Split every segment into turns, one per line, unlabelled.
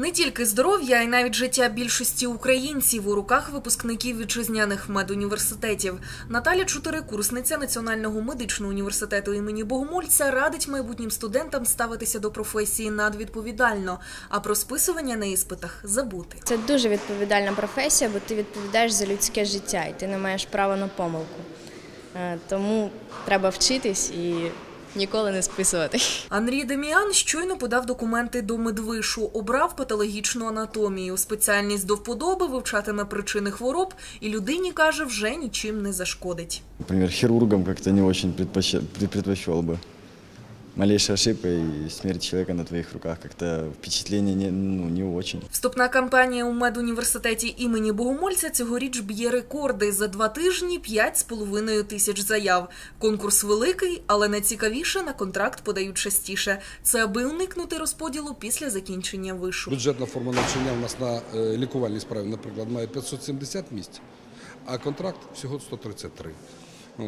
Не тільки здоров'я, а й навіть життя більшості українців у руках випускників вітчизняних медуніверситетів. Наталя Чотирикурсниця Національного медичного університету імені Богомольця радить майбутнім студентам ставитися до професії надвідповідально, а про списування на іспитах забути.
Це дуже відповідальна професія, бо ти відповідаєш за людське життя і ти не маєш права на помилку. Е, Тому треба вчитись і ніколи не списувати.
Андрій Деміан щойно подав документи до медвишу, обрав патологічну анатомію. Спеціальність до вподоби вивчатиме причини хвороб, і людині каже, вже нічим не зашкодить.
Наприклад, хірургам як то не очень предпочитав бы. Малейшая ошибка и смерть человека на твоих руках как-то впечатление не, ну, не очень.
Вступна кампанія у медуніверситеті імені Богомольця цьогоріч б'є рекорди. За два тижні п'ять з половиною тисяч заяв. Конкурс великий, але найцікавіше на контракт подають частіше. Це аби уникнути розподілу після закінчення вишу.
Бюджетна форма навчання у нас на е, лікувальній справі, наприклад, має 570 місць, а контракт всього 133. О.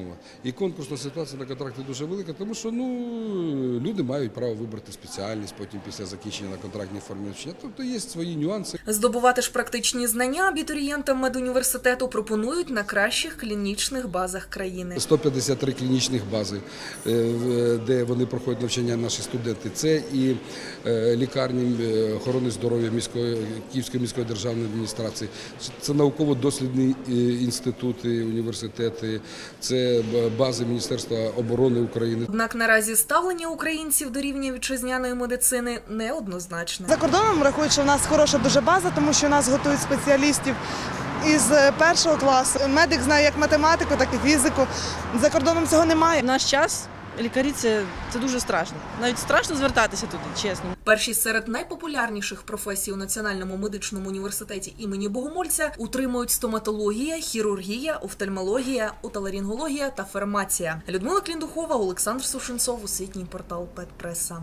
І конкурсна ситуація на контракті дуже велика, тому що ну, люди мають право вибрати спеціальність потім після закінчення на контрактній формі навчання. Тобто є свої нюанси.
Здобувати ж практичні знання абітурієнтам медуніверситету пропонують на кращих клінічних базах країни.
153 клінічних бази, е, де вони проходять навчання наші студенти. Це і е, лікарні е, охорони здоров'я міської Київської міської державної адміністрації, це науково-дослідні інститути, університети, це бази Міністерства оборони України.
Однак наразі ставлення українців до рівня вітчизняної медицини неоднозначне.
За кордоном рахують, що в нас хороша дуже база, тому що нас готують спеціалістів із е, першого класу. Медик знає як математику, так і фізику. За кордоном цього немає.
В наш час лікарі це, це дуже страшно. Навіть страшно звертатися туди, чесно.
Перші серед найпопулярніших професій у Національному медичному університеті імені Богомольця утримують стоматологія, хірургія, офтальмологія, оталарінгологія та фармація. Людмила Кліндухова, Олександр Сушенцов, освітній портал Петпреса.